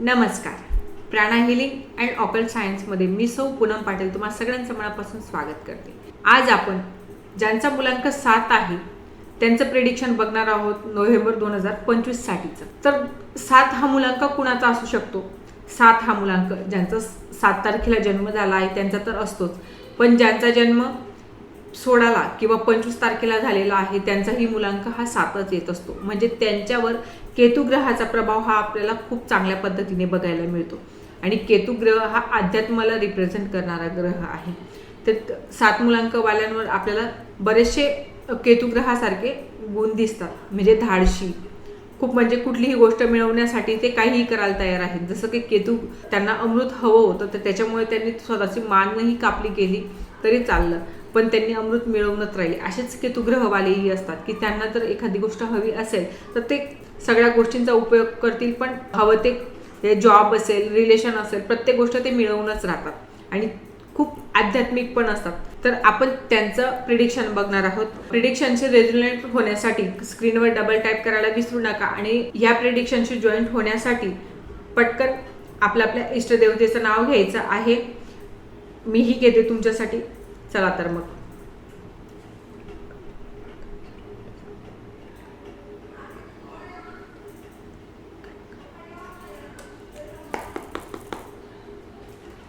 नमस्कार. प्राणा healing and occult सायन्समध्ये मी सौ पूनम पाटील तुम्हाला सगळ्यांचं मनापासून स्वागत करते. आज आपण ज्यांचा मुलांक सात आहे त्यांचं प्रिडिक्शन बघणार आहोत नोव्हेंबर दोन हजार पंचवीस साठीचं. तर सात हा मुलांक कुणाचा असू शकतो? सात हा मुलांक ज्यांचा सात तारखेला जन्म झाला आहे त्यांचा तर असतोच. पण ज्यांचा जन्म सोळाला किंवा पंचवीस तारखेला झालेला आहे त्यांचाही मुलांक हा सातच येत असतो. म्हणजे त्यांच्यावर केतुग्रहाचा प्रभाव हा आपल्याला खूप चांगल्या पद्धतीने बघायला मिळतो. आणि केतुग्रह हा अध्यात्माला रिप्रेझेंट करणारा ग्रह आहे. तर सात मुलांकवाल्यांवर आपल्याला बरेचसे केतुग्रहासारखे गुण दिसतात. म्हणजे धाडशी. खूप म्हणजे कुठलीही गोष्ट मिळवण्यासाठी ते काहीही करायला तयार आहेत. जसं की केतू त्यांना अमृत हवं होतं तर त्याच्यामुळे त्यांनी स्वतःची मानही कापली गेली तरी चाललं. पण त्यांनी अमृत मिळवूनच राहिले. असेच केतू ग्रहवालेही असतात की त्यांना जर एखादी गोष्ट हवी असेल तर ते सगळ्या गोष्टींचा उपयोग करतील पण हवं ते जॉब असेल रिलेशन असेल प्रत्येक गोष्ट ते मिळवूनच राहतात. आणि खूप आध्यात्मिक पण असतात. तर आपण त्यांचं प्रिडिक्शन बघणार आहोत. प्रिडिक्शनचे रेज्युलेट होण्यासाठी स्क्रीनवर डबल टाईप करायला विसरू नका आणि या प्रिडिक्शनशी जॉईंट होण्यासाठी पटकन आपल्या आपल्या इष्टदेवतेचं नाव घ्यायचं आहे. मीही घेते तुमच्यासाठी. चला तर मग.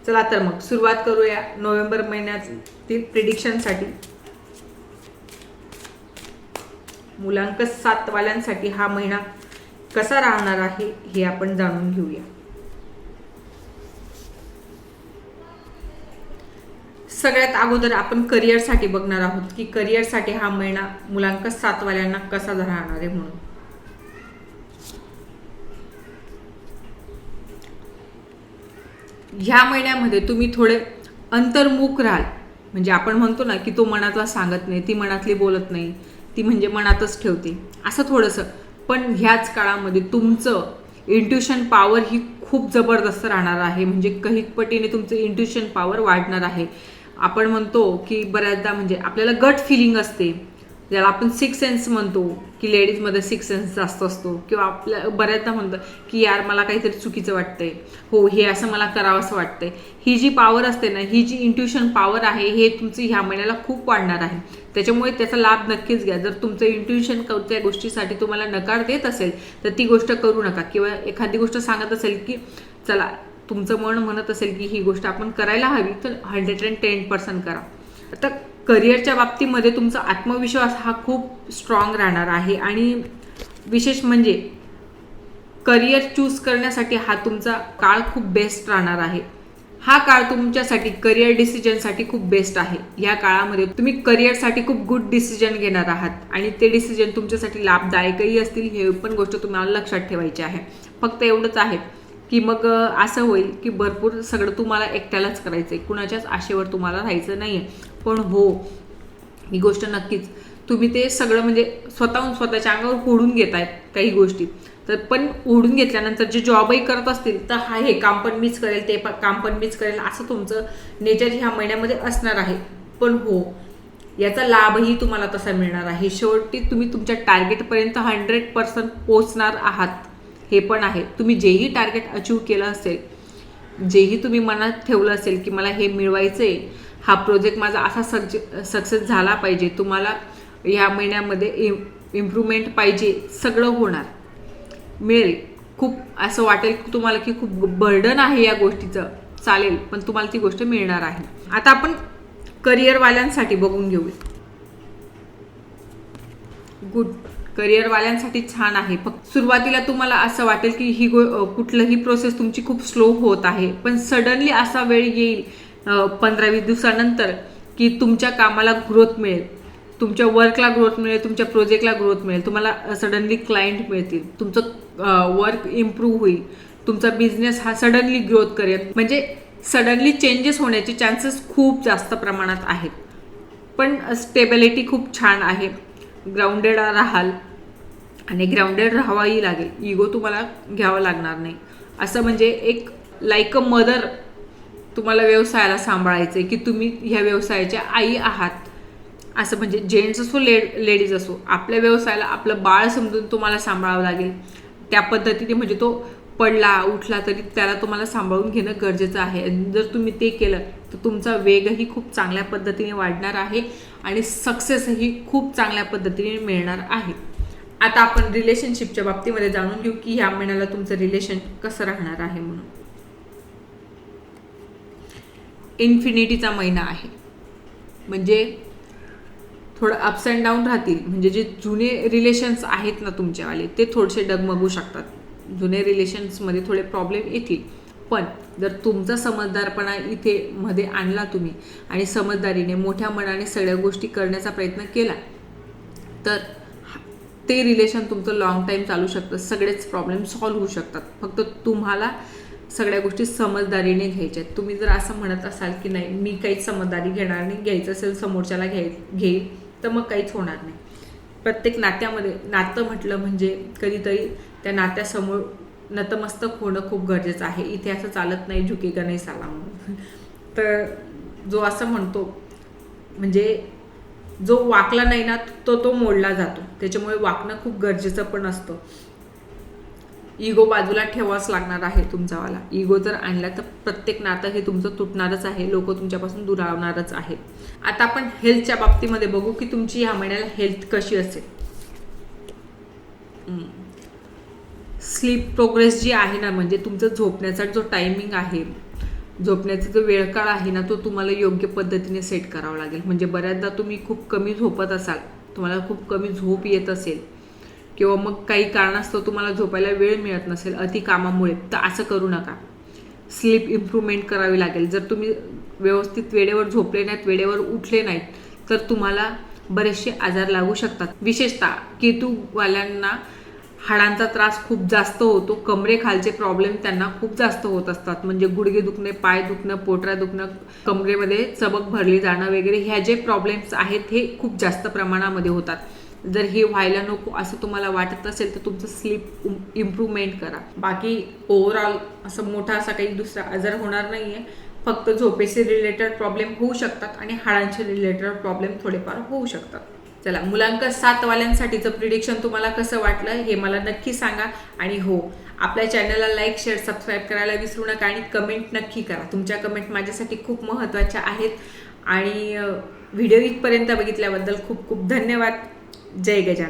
चला तर मग सुरुवात करूया नोव्हेंबर महिन्यातील प्रिडिक्शनसाठी मुलांक सातवाल्यांसाठी हा महिना कसा राहणार आहे हे आपण जाणून घेऊया. सगळ्यात अगोदर आपण करिअरसाठी बघणार आहोत की करिअरसाठी हा महिना मुलांक सातवाल्यांना कसा राहणार आहे म्हणून. ह्या महिन्यामध्ये तुम्ही थोडे अंतर्मुख राहाल. म्हणजे आपण म्हणतो ना की तो मनातला सांगत नाही ती मनातली बोलत नाही ती म्हणजे मनातच ठेवते. असं थोडंसं. पण ह्याच काळामध्ये तुमचं इंट्युशन पॉवर ही खूप जबरदस्त राहणार आहे. म्हणजे काही पटीने तुमचं इंट्युशन पॉवर वाढणार आहे. आपण म्हणतो की बऱ्याचदा म्हणजे आपल्याला गट फिलिंग असते. ज्याला आपण सिक्स सेन्स म्हणतो की लेडीजमध्ये सिक्स सेन्स जास्त असतो. किंवा आपल्या बऱ्याचदा म्हणतो की यार मला काहीतरी चुकीचं वाटतंय. हो हे असं मला करावं असं वाटतंय. ही जी पॉवर असते ना ही जी इंट्युशन पॉवर आहे हे तुमची ह्या महिन्याला खूप वाढणार आहे. त्याच्यामुळे त्याचा लाभ नक्कीच घ्या. जर तुमचं इंट्युशन कोणत्या गोष्टीसाठी तुम्हाला नकार देत असेल तर ती गोष्ट करू नका. किंवा एखादी गोष्ट सांगत असेल की चला तुमचं मन म्हणत असेल की ही गोष्ट आपण करायला हवी तर हंड्रेड अँड टेन पर्सेंट करा. आता करिअरच्या बाबतीमध्ये तुमचा आत्मविश्वास हा खूप स्ट्रॉंग राहणार आहे आणि विशेष म्हणजे करिअर चूज करण्यासाठी हा तुमचा काळ खूप बेस्ट राहणार आहे. हा काळ तुमच्यासाठी करिअर डिसिजनसाठी खूप बेस्ट आहे. या काळामध्ये तुम्ही करिअरसाठी खूप गुड डिसिजन घेणार आहात आणि ते डिसिजन तुमच्यासाठी लाभदायकही असतील हे पण गोष्ट तुम्हाला लक्षात ठेवायची आहे. फक्त एवढंच आहे. की मग असं होईल की भरपूर सगळं तुम्हाला एकट्यालाच करायचं आहे कुणाच्याच आशेवर तुम्हाला राहायचं नाही आहे पण हो ही गोष्ट नक्कीच. तुम्ही ते सगळं म्हणजे स्वतःहून स्वतःच्या अंगावर ओढून घेत आहेत काही गोष्टी. तर पण ओढून घेतल्यानंतर जे जॉबही करत असतील तर हा हे काम पण मीच करेल ते काम पण मीच करेल असं तुमचं नेचर ह्या महिन्यामध्ये असणार आहे. पण हो याचा लाभही तुम्हाला तसा मिळणार आहे. शेवटी तुम्ही तुमच्या टार्गेटपर्यंत हंड्रेड पर्सेंट पोचणार आहात. हे पण आहे. तुम्ही जेही टार्गेट अचीव केलं असेल जेही तुम्ही मनात ठेवलं असेल की मला हे मिळवायचं आहे हा प्रोजेक्ट माझा असा सक्से सक्सेस झाला पाहिजे. तुम्हाला ह्या महिन्यामध्ये इम इम्प्रूव्हमेंट पाहिजे सगळं होणार. मिळेल. खूप असं वाटेल की तुम्हाला की खूप बर्डन आहे या गोष्टीचं. चालेल पण तुम्हाला ती गोष्ट मिळणार आहे. आता आपण करिअरवाल्यांसाठी बघून घेऊया. गुड करिअरवाल्यांसाठी छान आहे. फक्त सुरुवातीला तुम्हाला असं वाटेल की ही गो कुठलंही प्रोसेस तुमची खूप स्लो होत आहे. पण सडनली असा वेळ येईल पंधरा वीस दिवसानंतर की तुमच्या कामाला ग्रोथ मिळेल. तुमच्या वर्कला ग्रोथ मिळेल तुमच्या प्रोजेक्टला ग्रोथ मिळेल. तुम्हाला सडनली क्लायंट मिळतील. तुमचं वर्क इम्प्रूव्ह होईल. तुमचा बिझनेस हा सडनली ग्रोथ करेल. म्हणजे सडनली चेंजेस होण्याचे चान्सेस खूप जास्त प्रमाणात आहेत. पण स्टेबिलिटी खूप छान आहे. ग्राउंडेड राहाल आणि ग्राउंडेड राहावाही लागेल. इगो तुम्हाला घ्यावा लागणार नाही. असं म्हणजे एक लाईक अ मदर तुम्हाला व्यवसायाला सांभाळायचं आहे की तुम्ही ह्या व्यवसायाच्या आई आहात. असं म्हणजे जेंट्स असो लेड लेडीज असो आपल्या व्यवसायाला आपलं बाळ समजून तुम्हाला सांभाळावं लागेल. त्या पद्धतीने म्हणजे तो पडला उठला तरी त्याला तुम्हाला सांभाळून घेणं गरजेचं आहे. जर तुम्ही ते केलं तर तुमचा वेगही खूप चांगल्या पद्धतीने वाढणार आहे आणि सक्सेसही खूप चांगल्या पद्धतीने मिळणार आहे. आता आपण रिलेशनशिपच्या बाबतीमध्ये जाणून घेऊ की ह्या महिन्याला तुमचं रिलेशन कसं राहणार आहे म्हणून. इन्फिनिटीचा महिना आहे. म्हणजे थोडं अप्स अँड डाऊन राहतील. म्हणजे जे जुने रिलेशन्स आहेत ना तुमच्यावाले ते थोडेसे डगमगू शकतात. जुने रिलेशन्समध्ये थोडे प्रॉब्लेम येतील. पण जर तुमचा समजदारपणा इथे मध्ये आणला तुम्ही आणि समजदारीने मोठ्या मनाने सगळ्या गोष्टी करण्याचा प्रयत्न केला तर ते रिलेशन तुमचं लॉंग टाईम चालू शकतं. सगळेच प्रॉब्लेम सॉल्व्ह होऊ शकतात. फक्त तुम्हाला सगळ्या गोष्टी समजदारीने घ्यायच्या आहेत. तुम्ही जर असं म्हणत असाल की नाही मी काहीच समजदारी घेणार नाही घ्यायचं असेल समोरच्याला घ्याय घेईल तर मग काहीच होणार नाही. प्रत्येक नात्यामध्ये नातं म्हटलं म्हणजे कधीतरी त्या नात्यासमोर नतमस्तक होणं खूप गरजेचं आहे. इथे असं चालत नाही झुकेगा नाही साला म्हणून. तर जो असं म्हणतो म्हणजे जो वाकला नाही ना तो तो मोडला जातो. त्याच्यामुळे वाकणं खूप गरजेचं पण असतं. इगो बाजूला ठेवाच लागणार आहे तुमचावाला इगो जर आणला तर प्रत्येक नातं हे तुमचं तुटणारच आहे. लोक तुमच्यापासून दुरावणारच आहे. आता आपण हेल्थच्या बाबतीमध्ये बघू की तुमची ह्या महिन्याला हेल्थ कशी असेल. स्लीप प्रोग्रेस जी आहे ना म्हणजे तुमचं झोपण्याचा जो टायमिंग आहे झोपण्याचा जो वेळकाळ आहे ना तो तुम्हाला योग्य पद्धतीने सेट करावा लागेल. म्हणजे बऱ्याचदा तुम्ही खूप कमी झोपत असाल तुम्हाला खूप कमी झोप येत असेल किंवा मग काही कारणास्तव तुम्हाला झोपायला वेळ मिळत नसेल अति कामामुळे तर असं करू नका. स्लीप इम्प्रूव्हमेंट करावी लागेल. जर तुम्ही व्यवस्थित वेळेवर झोपले नाहीत वेळेवर उठले नाहीत तर तुम्हाला बरेचसे आजार लागू शकतात. विशेषतः केतूवाल्यांना हाडांचा त्रास खूप जास्त होतो कमरेखालचे प्रॉब्लेम त्यांना खूप जास्त होत असतात. म्हणजे गुडघे दुखणे पाय दुखणं पोटरा दुखणं कमरेमध्ये चबक भरली जाणं वगैरे ह्या जे प्रॉब्लेम्स आहेत हे खूप जास्त प्रमाणामध्ये होतात. जर हे व्हायला नको असं तुम्हाला वाटत असेल तर तुमचं स्लीप इम्प्रूव्हमेंट करा. बाकी ओव्हरऑल असं मोठा असा काही दुसरा आजार होणार नाही आहे फक्त झोपेचे रिलेटेड प्रॉब्लेम होऊ शकतात आणि हाडांचे रिलेटेड प्रॉब्लेम थोडेफार होऊ शकतात. चला मुलांक सातवाल्यांसाठीचं प्रिडिक्शन तुम्हाला कसं वाटलं हे मला नक्की सांगा. आणि हो आपल्या चॅनलला लाईक शेअर सबस्क्राईब करायला विसरू नका आणि कमेंट नक्की करा. तुमच्या कमेंट माझ्यासाठी खूप महत्त्वाच्या आहेत. आणि व्हिडिओ इथपर्यंत बघितल्याबद्दल खूप खूप धन्यवाद. जय गजानन.